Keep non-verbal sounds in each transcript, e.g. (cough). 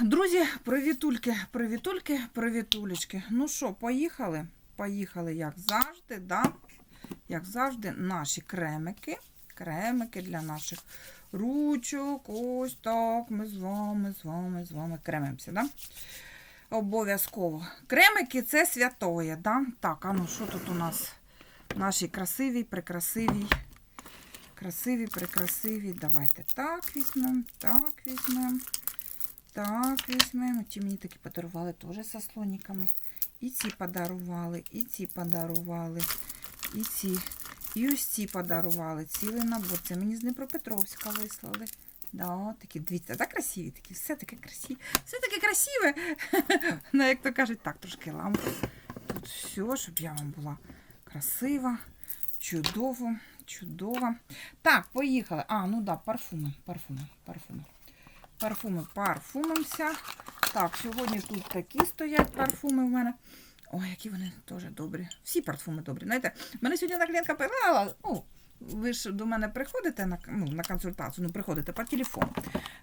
Друзі, привітульки, привітульки, привітулечки. Ну що, поїхали? Поїхали, як завжди, да? Як завжди, наші кремики. Кремики для наших ручок. Ось так. Ми з вами, з вами, з вами кремимося, да? Обов'язково. Кремики це святоє, да? Так, а ну що тут у нас? Наші красиві, прекрасиві. Красиві, прекрасиві. Давайте так візьмемо, так візьмемо. Так, візьмемо. Ті мені такі подарували теж со слониками. І ці подарували, і ці подарували, і ці. І ось ці подарували. Цілий набор. Це мені з Дніпропетровська вислали. Да, такі, дивіться, так красиві такі, все таке красиве. Все таке красиве. (laughs) Ну, як то кажуть, так, трошки лампи. Тут все, щоб я вам була красива, чудово, чудово. Так, поїхали. А, ну да, парфуми, парфуми, парфуми. Парфуми парфумимося. Так, сьогодні тут такі стоять парфуми в мене. Ой, які вони теж добрі. Всі парфуми добрі. Знаєте, мене сьогодні одна клієнтка питала, ну, ви ж до мене приходите на, ну, на консультацію, ну, приходите по телефону.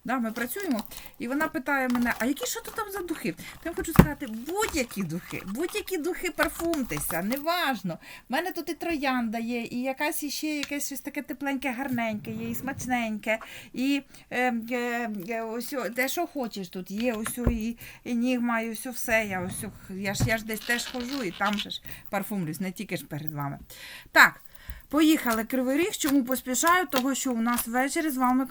Да, ми працюємо, і вона питає мене, а які що тут там за духи? То я хочу сказати, будь-які духи, будь-які духи парфумтеся, неважно. У мене тут і троянда є, і якась іще якесь щось таке тепленьке, гарненьке, є, і смачненьке, і е, е, е, ось те, що хочеш тут є, ось і, і і ось все. Я, ось, я, ж, я ж десь теж хожу, і там же ж парфумлюсь, не тільки ж перед вами. Так. Поїхали Кривий Ріг. Чому поспішаю? Того, що у нас ввечері з вами,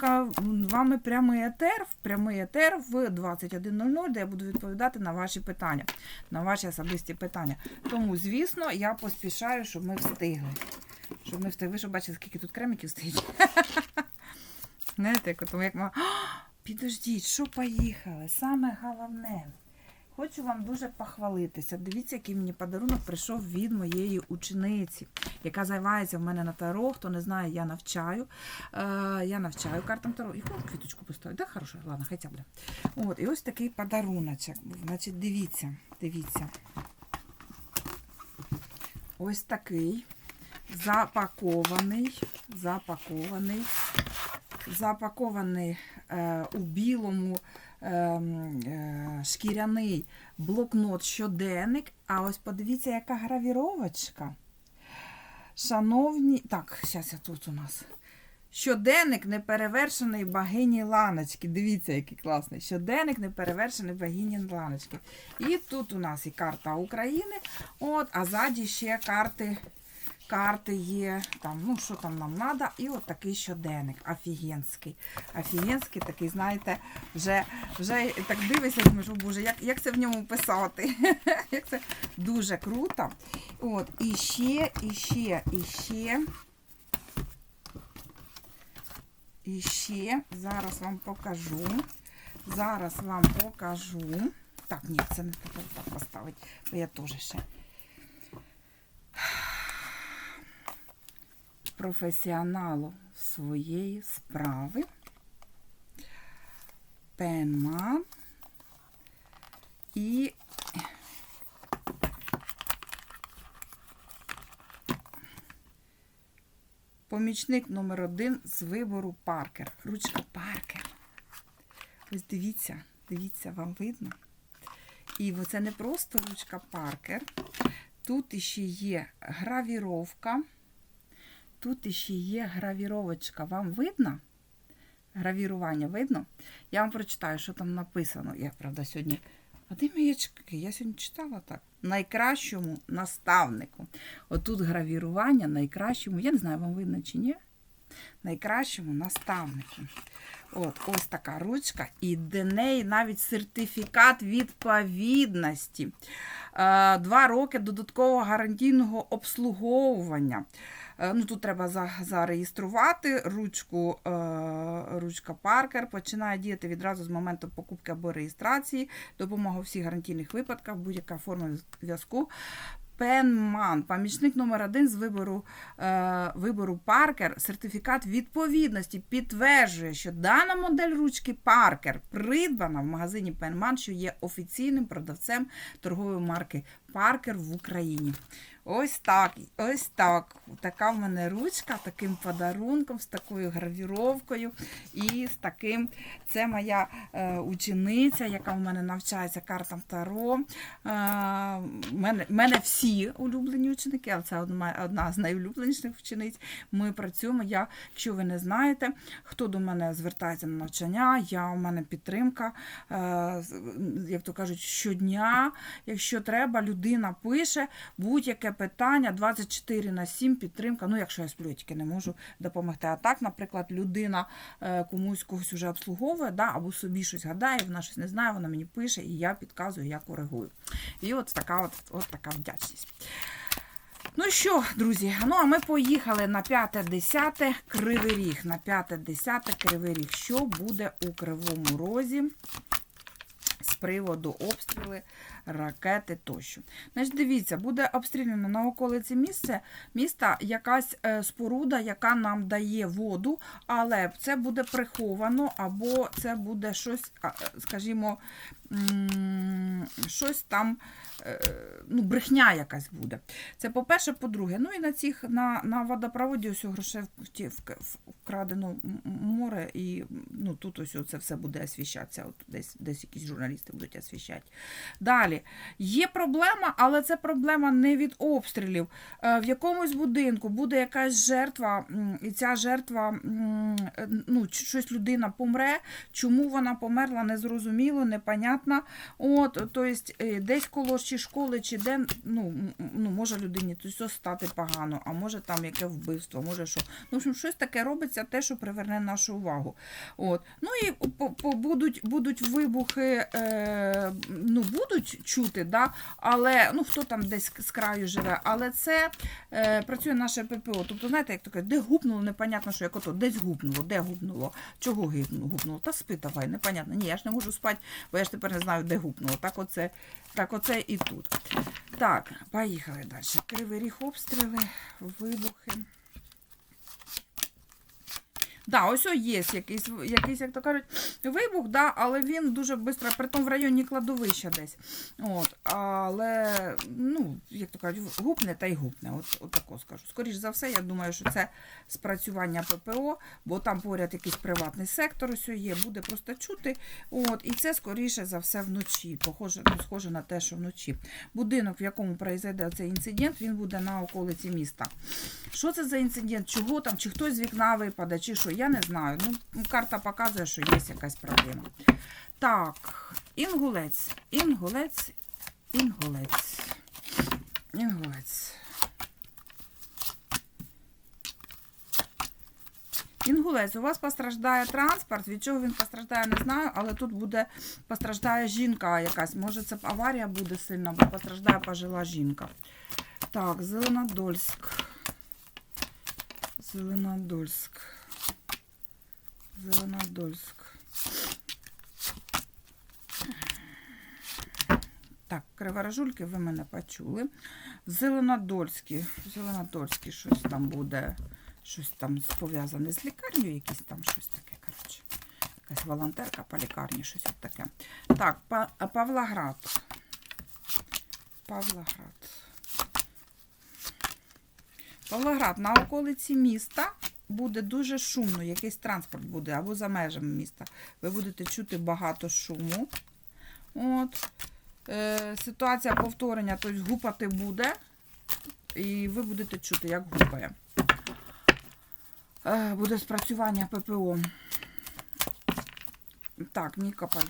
вами прямий етер, прямий етер в 21.00, де я буду відповідати на ваші питання, на ваші особисті питання. Тому, звісно, я поспішаю, щоб ми встигли. Щоб ми встигли. Ви що бачите, скільки тут кремиків стоїть? (laughs) (gasps) Підождіть, що поїхали? Саме головне. Хочу вам дуже похвалитися. Дивіться, який мені подарунок прийшов від моєї учениці, яка займається в мене на таро. Хто не знає, я навчаю. Е, я навчаю картам таро. Яку квіточку поставити? Да, хорошо, ладно, хоча б. От, і ось такий подаруночок. Значить, дивіться, дивіться. Ось такий запакований, запакований, запакований е, у білому шкіряний блокнот щоденник. А ось подивіться, яка гравіровочка. Шановні. Так, зараз я тут у нас. Щоденник неперевершеної богині Ланочки. Дивіться, який класний. Щоденник неперевершеної богині Ланочки. І тут у нас і карта України. От, а ззаді ще карти. Карти є, там, ну що там нам треба, і от такий щоденник, офігенський. Офігенський такий, знаєте, вже, вже так дивишся, думаєш, о Боже, як, як це в ньому писати? (laughs) як це дуже круто. От, і ще, і ще, і ще. І ще, зараз вам покажу. Зараз вам покажу. Так, ні, це не так поставити, бо я теж ще. Професіоналу своєї справи. Пенман і помічник номер один з вибору Паркер. Ручка Паркер. Ось дивіться, дивіться, вам видно. І це не просто ручка Паркер. Тут іще є гравіровка. Тут іще є гравіровочка. Вам видно? Гравірування видно? Я вам прочитаю, що там написано. Я, правда, сьогодні. А де маячки? Я сьогодні читала так. Найкращому наставнику. Отут гравірування найкращому. Я не знаю, вам видно чи ні. Найкращому наставнику. От, ось така ручка, і до неї навіть сертифікат відповідності. Е, Два роки додаткового гарантійного обслуговування. Е, Ну, тут треба за- зареєструвати ручку, е, ручка Паркер починає діяти відразу з моменту покупки або реєстрації, допомога у всіх гарантійних випадках, будь-яка форма зв'язку. Пенман, помічник номер один з вибору, е, вибору Паркер, сертифікат відповідності підтверджує, що дана модель ручки Паркер придбана в магазині Пенман, що є офіційним продавцем торгової марки Паркер в Україні. Ось так, ось так. Така в мене ручка, таким подарунком, з такою гравіровкою і з таким. Це моя е, учениця, яка в мене навчається картам Таро. Е, мене, мене всі улюблені ученики, але це одна, одна з найулюбленіших учениць. Ми працюємо. Я, якщо ви не знаєте, хто до мене звертається на навчання, я у мене підтримка, е, як то кажуть, щодня. Якщо треба, людина пише будь-яке питання 24 на 7 підтримка. Ну, якщо я сплю, я тільки не можу допомогти. А так, наприклад, людина е, комусь когось вже обслуговує, да, або собі щось гадає, вона щось не знає, вона мені пише, і я підказую, я коригую. І от така от, от така вдячність. Ну що, друзі, ну а ми поїхали на 5-10 Кривий Ріг. На 5-10 Кривий Ріг. Що буде у Кривому Розі з приводу обстріли, ракети тощо. Значить, дивіться, буде обстріляно на околиці місце, міста якась е, споруда, яка нам дає воду, але це буде приховано, або це буде щось, е, скажімо, щось там, е, ну, брехня якась буде. Це по-перше, по-друге. Ну і на цих на, на водопроводі ось грошей вкрадено море, і ну, тут ось це все буде освіщатися. От десь, десь якісь журналісти будуть освіщати. Далі. Є проблема, але це проблема не від обстрілів. Е, В якомусь будинку буде якась жертва, і ця жертва, е, ну, щось людина помре. Чому вона померла, незрозуміло, непонятно. От, тобто, е, десь коло чи школи, чи де, ну, ну може людині то стати погано, а може там яке вбивство, може що. Ну, в общем, щось таке робиться, те, що приверне нашу увагу. От. Ну і будуть, будуть вибухи, е, ну, будуть чути, да? але ну, хто там десь з краю живе, але це е, працює наше ППО. Тобто, знаєте, як кажуть, де гупнуло, непонятно, що як ото, десь гупнуло, де гупнуло, чого гупнуло, та спи давай, непонятно. Ні, я ж не можу спати, бо я ж тепер не знаю, де гупнуло. Так оце, так оце і тут. Так, поїхали далі. Кривий ріг обстріли, вибухи. Да, ось є якийсь, якийсь, як то кажуть, вибух, да, але він дуже швидко, притом в районі кладовища десь. От, але, ну, як то кажуть, гупне та й гупне. От, от тако скажу. Скоріше за все, я думаю, що це спрацювання ППО, бо там поряд якийсь приватний сектор ось є, буде просто чути. От, і це скоріше за все вночі. Похоже, ну, схоже на те, що вночі. Будинок, в якому произойде цей інцидент, він буде на околиці міста. Що це за інцидент? Чого там? Чи хтось з вікна випаде, чи що? Я не знаю. Ну, карта показує, що є якась проблема. Так, інгулець, інгулець, інгулець. Інгулець. Інгулець, у вас постраждає транспорт. Від чого він постраждає, не знаю, але тут буде постраждає жінка якась. Може, це аварія буде сильна, бо постраждає пожила жінка. Так, Зеленодольськ. Зеленодольськ. Зеленодольськ. Так, криворожульки, ви мене почули. В Зеленодольській, в Зеленодольській щось там буде, щось там пов'язане з лікарнею, якісь там щось таке, коротше. Якась волонтерка по лікарні, щось от таке. Так, Па- Павлоград. Павлоград. Павлоград на околиці міста буде дуже шумно, якийсь транспорт буде або за межами міста. Ви будете чути багато шуму. От. Е, ситуація повторення, тобто гупати буде, і ви будете чути, як гупає. Е, буде спрацювання ППО. Так, Нікополь.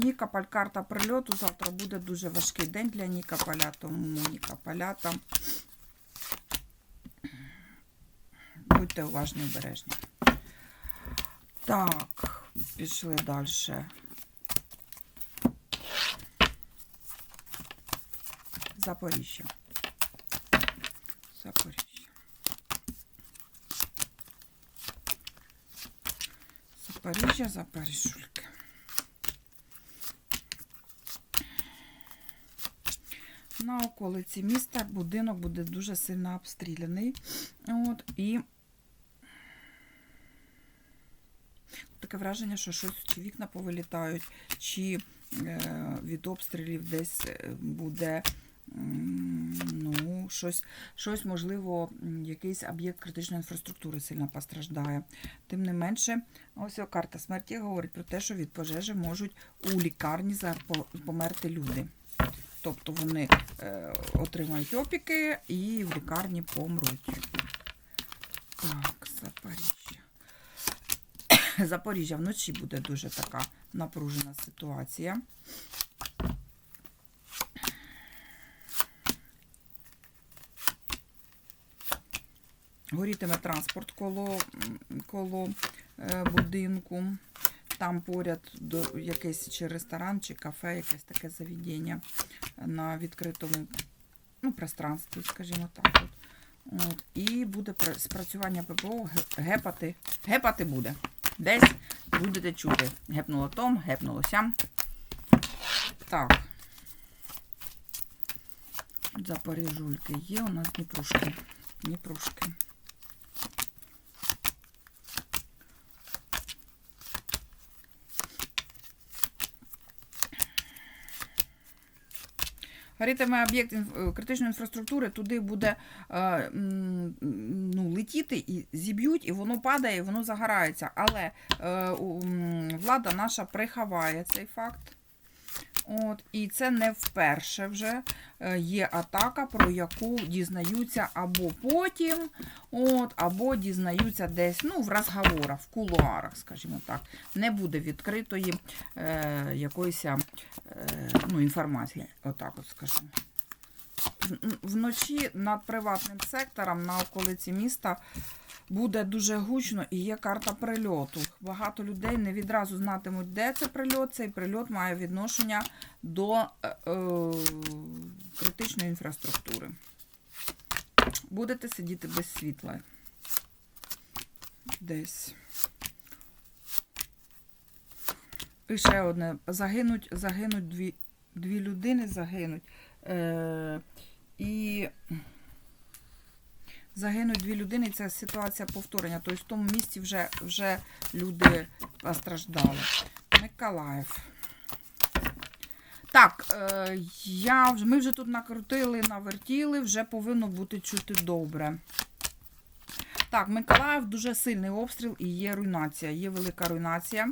Нікополь, карта прильоту. Завтра буде дуже важкий день для Нікополя, тому Нікополя там. Будьте уважні, обережні. Так, пішли далі. Запоріжжя. Запоріжжя. Запоріжжя, Запоріжжульки. На околиці міста будинок буде дуже сильно обстріляний. От, і таке враження, що щось чи вікна повилітають, чи е, від обстрілів десь е, буде ну, щось, щось можливо, якийсь об'єкт критичної інфраструктури сильно постраждає. Тим не менше, ось карта смерті говорить про те, що від пожежі можуть у лікарні померти люди. Тобто вони е, отримають опіки і в лікарні помруть. Так, Запоріжжя. (laughs) Запоріжжя вночі буде дуже така напружена ситуація. Горітиме транспорт коло, коло е, будинку. Там поряд до якийсь чи ресторан, чи кафе, якесь таке заведення на відкритому ну, пространстві, скажімо так. От. От. І буде спрацювання ППО, гепати. Гепати буде. Десь будете чути. Гепнуло том, гепнуло сям. Так. Запоріжульки є у нас Дніпрушки. Дніпрушки. Горітиме об'єкт е, критичної інфраструктури, туди буде е, ну, летіти і зіб'ють, і воно падає, і воно загорається. Але е, влада наша приховає цей факт. От, і це не вперше вже е, є атака, про яку дізнаються або потім, от, або дізнаються десь ну, в розговорах, в кулуарах, скажімо так. Не буде відкритої е, якоїсь е, ну, інформації, отак от скажу. Вночі над приватним сектором на околиці міста буде дуже гучно і є карта прильоту. Багато людей не відразу знатимуть, де це прильот. Цей прильот має відношення до е, е, критичної інфраструктури. Будете сидіти без світла. Десь. І ще одне. Загинуть, загинуть дві, дві людини загинуть. Е, і загинуть дві людини, це ситуація повторення. Тобто в тому місці вже, вже люди постраждали. Миколаїв. Так, е, я, ми вже тут накрутили, навертіли, вже повинно бути чути добре. Так, Миколаїв дуже сильний обстріл і є руйнація. Є велика руйнація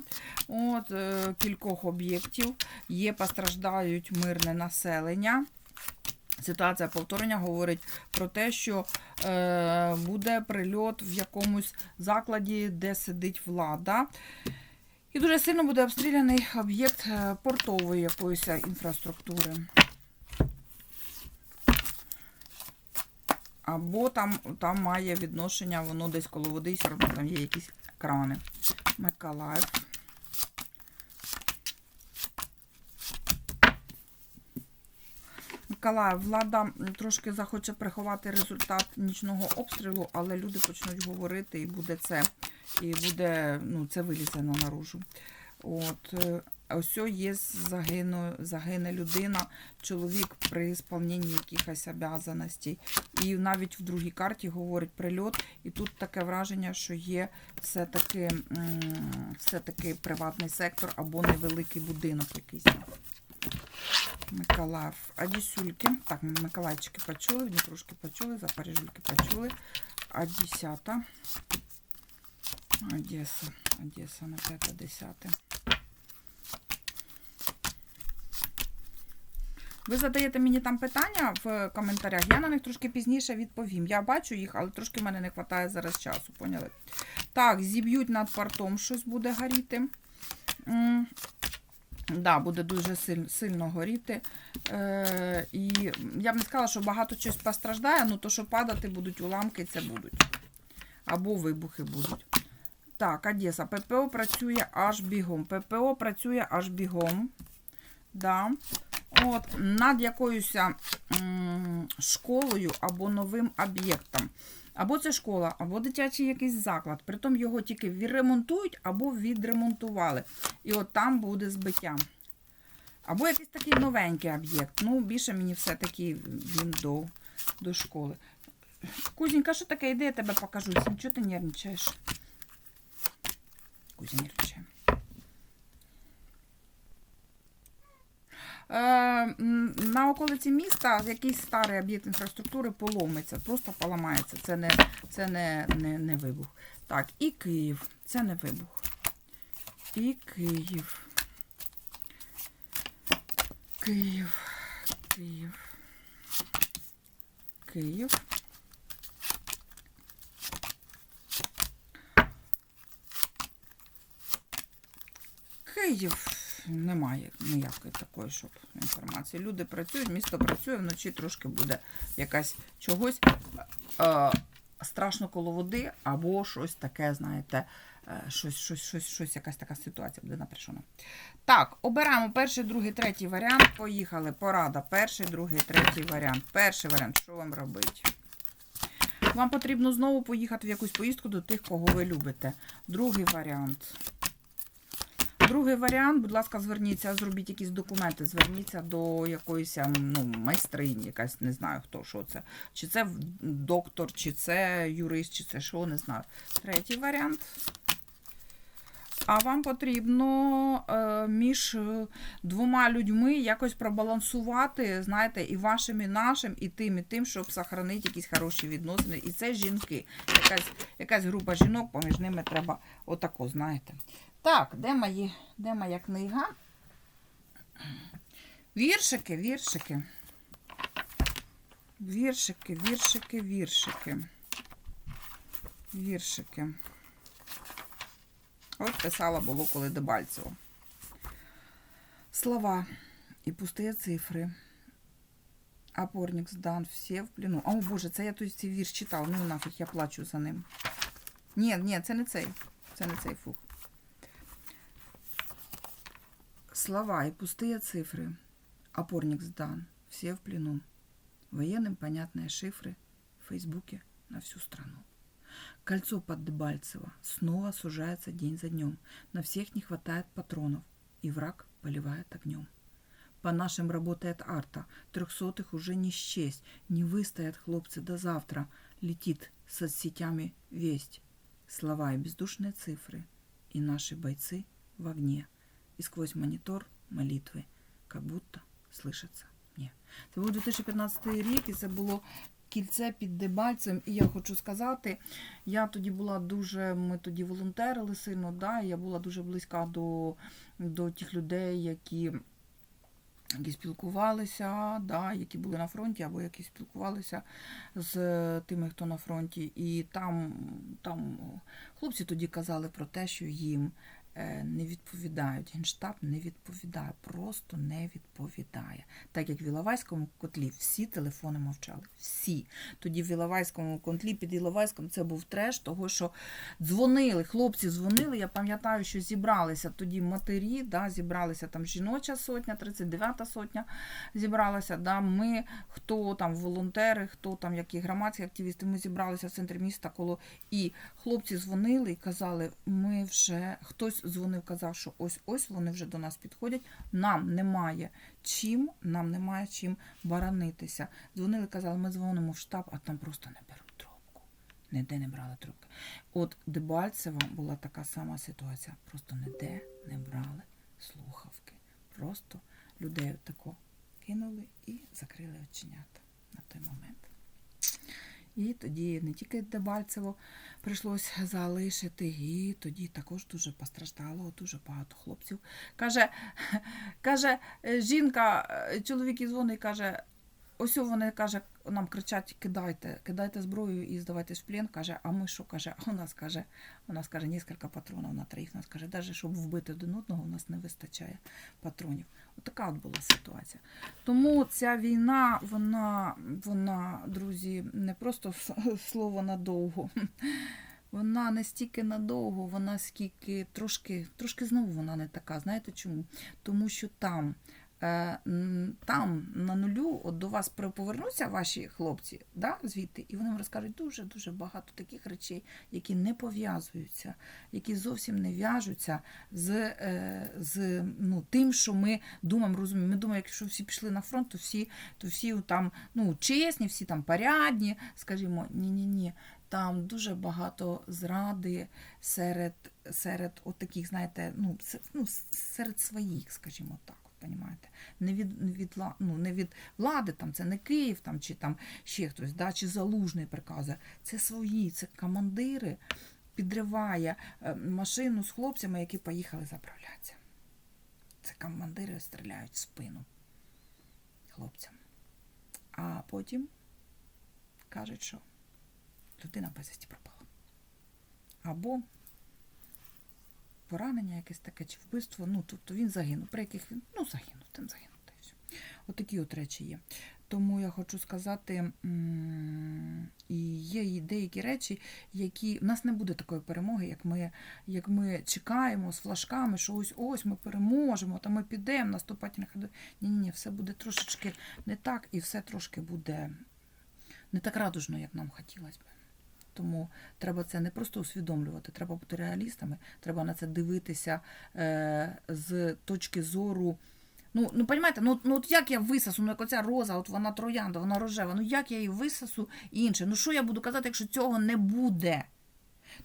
от, е, кількох об'єктів. Є постраждають мирне населення. Ситуація повторення говорить про те, що е, буде прильот в якомусь закладі, де сидить влада. І дуже сильно буде обстріляний об'єкт е, портової якоїсь інфраструктури. Або там, там має відношення, воно десь коло води, і все одно там є якісь крани. Миколаїв. Миколаїв, влада трошки захоче приховати результат нічного обстрілу, але люди почнуть говорити, і буде це, і буде, ну, це вилізе на наружу. От, е, ось є загину, загине людина, чоловік при сповненні якихось обязаностей. І навіть в другій карті говорить прильот, і тут таке враження, що є все-таки, все-таки приватний сектор або невеликий будинок якийсь. Миколаїв. Одісюльки. Так, Миколаївчики почули, Дніпрушки почули, Запоріжульки почули. А 10. Одеса. Одеса на 5 10. Ви задаєте мені там питання в коментарях, я на них трошки пізніше відповім. Я бачу їх, але трошки в мене не вистачає зараз часу, поняли? Так, зіб'ють над портом, щось буде горіти. Да, буде дуже сильно, сильно горіти. Е, і я б не сказала, що багато чогось постраждає, але то, що падати будуть уламки, це будуть. Або вибухи будуть. Так, Одеса. ППО працює аж бігом. ППО працює аж бігом. Да. От, над якоюсь м, школою або новим об'єктом. Або це школа, або дитячий якийсь заклад. Притом його тільки відремонтують або відремонтували. І от там буде збиття. Або якийсь такий новенький об'єкт. Ну, більше мені все-таки він до, до школи. Кузінька, що таке? Йди, я тебе покажу. Чого ти нервничаєш? Кузя нервничає. Е, м, на околиці міста якийсь старий об'єкт інфраструктури поломиться, просто поламається. Це не, це не, не, не вибух. Так, і Київ. Це не вибух. І Київ. Київ. Київ. Київ. Київ немає ніякої такої, щоб інформації. Люди працюють, місто працює, вночі трошки буде якась чогось е, страшно коло води, або щось таке, знаєте, е, щось, щось, щось, щось, якась така ситуація буде напряжена. Так, обираємо перший, другий, третій варіант. Поїхали. Порада. Перший, другий, третій варіант. Перший варіант, що вам робити? Вам потрібно знову поїхати в якусь поїздку до тих, кого ви любите. Другий варіант. Другий варіант, будь ласка, зверніться, зробіть якісь документи, зверніться до якоїсь ем, ну, майстрині, якась не знаю хто, що це. Чи це доктор, чи це юрист, чи це що, не знаю. Третій варіант. А вам потрібно е, між е, двома людьми якось пробалансувати, знаєте, і вашим, і нашим, і тим, і тим, щоб сохранити якісь хороші відносини. І це жінки. Якась, якась група жінок, поміж ними треба отако, знаєте. Так, де мої, де моя книга? Віршики, віршики. Віршики, віршики, віршики. Віршики. От писала було коли Дебальцево. Слова і пустые цифри. Опорник здан, всі в плену. О, Боже, це я той цей вірш читав. Ну нафіг, я плачу за ним. Ні, ні, це не цей. Це не цей фух. Слова и пустые цифры. Опорник сдан. Все в плену. Военным понятные шифры в Фейсбуке на всю страну. Кольцо под Дебальцево снова сужается день за днем. На всех не хватает патронов, и враг поливает огнем. По нашим работает арта, трехсотых уже не счесть. Не выстоят хлопцы до завтра. Летит соцсетями весть. Слова и бездушные цифры. И наши бойцы в огне. І сквозь монітор молитви, как будто слышаться мне. Це був 2015 рік, і це було кільце під Дебальцем. І я хочу сказати, я тоді була дуже, ми тоді волонтерили сильно, да, і я була дуже близька до, до тих людей, які. Які спілкувалися, да, які були на фронті, або які спілкувалися з тими, хто на фронті. І там, там хлопці тоді казали про те, що їм е, не відповідають. Генштаб не відповідає, просто не відповідає. Так як в Іловайському котлі всі телефони мовчали. Всі. Тоді в Іловайському котлі під Іловайськом це був треш, того що дзвонили, хлопці дзвонили. Я пам'ятаю, що зібралися тоді матері, да, зібралися там жіноча сотня, 39-та сотня зібралася. Да, ми, хто там волонтери, хто там які громадські активісти, ми зібралися в центрі міста коло і хлопці дзвонили і казали, ми вже хтось дзвонив, казав, що ось ось вони вже до нас підходять. Нам немає чим, нам немає чим баранитися. Дзвонили, казали, ми дзвонимо в штаб, а там просто не беруть трубку. Ніде не брали трубки. От Дебальцева була така сама ситуація. Просто ніде не брали слухавки. Просто людей тако кинули і закрили оченята на той момент. І тоді не тільки Дебальцево прийшлось залишити, і тоді також дуже постраждало дуже багато хлопців. Каже, (laughs) каже е, жінка, е, чоловік і дзвонить, каже, ось вони каже, нам кричать: кидайте, кидайте зброю і здавайтесь в плен. Каже, а ми що каже? А у нас каже, у нас каже, кілька патронів на троїх. Нас каже, навіть щоб вбити один одного, у нас не вистачає патронів. Отака от була ситуація. Тому ця війна, вона, вона, друзі, не просто слово надовго. (laughs) Вона не стільки надовго, вона скільки трошки, трошки знову вона не така. Знаєте чому? Тому що там, там на нулю от до вас повернуться ваші хлопці да, звідти, і вони вам розкажуть дуже-дуже багато таких речей, які не пов'язуються, які зовсім не в'яжуться з, е, з ну, тим, що ми думаємо, розуміємо. Ми думаємо, якщо всі пішли на фронт, то всі, то всі там ну, чесні, всі там порядні, скажімо, ні-ні-ні. Там дуже багато зради серед, серед от таких, знаєте, ну, ну, серед своїх, скажімо так. Понімаєте? Не від, від, ну, не від влади, там, це не Київ там, чи там ще хтось, да, чи залужний приказує. Це свої, це командири підриває е, машину з хлопцями, які поїхали заправлятися. Це командири стріляють в спину хлопцям. А потім кажуть, що людина безвісті пропала. Або поранення якесь таке, чи вбивство, ну, тобто він загинув. При яких він, ну, загинув, тим загинув. Отакі от речі є. Тому я хочу сказати, і є деякі речі, які в нас не буде такої перемоги, як ми, як ми чекаємо з флажками, що ось ось ми переможемо, та ми підемо наступати на ходу. Ні, ні, ні, все буде трошечки не так, і все трошки буде не так радужно, як нам хотілося б. Тому треба це не просто усвідомлювати, треба бути реалістами, треба на це дивитися е, з точки зору. Ну, ну розумієте, ну, ну от як я висосу, ну як оця роза, от вона троянда, вона рожева, ну як я її висосу і інше? Ну що я буду казати, якщо цього не буде?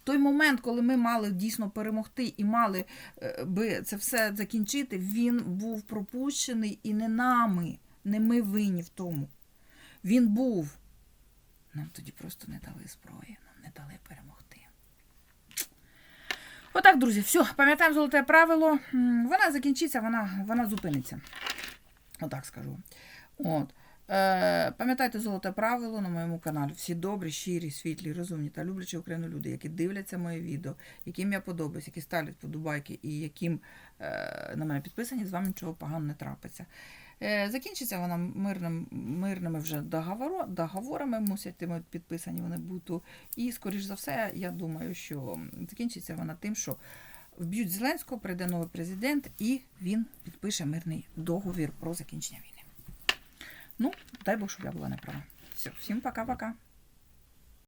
Той момент, коли ми мали дійсно перемогти і мали е, би це все закінчити, він був пропущений і не нами, не ми винні в тому. Він був. Нам тоді просто не дали зброї, нам не дали перемогти. Отак, друзі, все, пам'ятаємо золоте правило. Вона закінчиться, вона, вона зупиниться. Отак скажу. От. Е, пам'ятайте золоте правило на моєму каналі. Всі добрі, щирі, світлі, розумні та люблячі Україну люди, які дивляться моє відео, яким я подобаюсь, які ставлять подобайки і яким е, на мене підписані, з вами нічого поганого не трапиться. Е, Закінчиться вона мирним, мирними вже договоро, договорами, мусять підписані вони бути. І, скоріш за все, я думаю, що закінчиться вона тим, що вб'ють Зеленського, прийде новий президент, і він підпише мирний договір про закінчення війни. Ну, дай Бог, щоб я була не права. Все, всім пока-пока.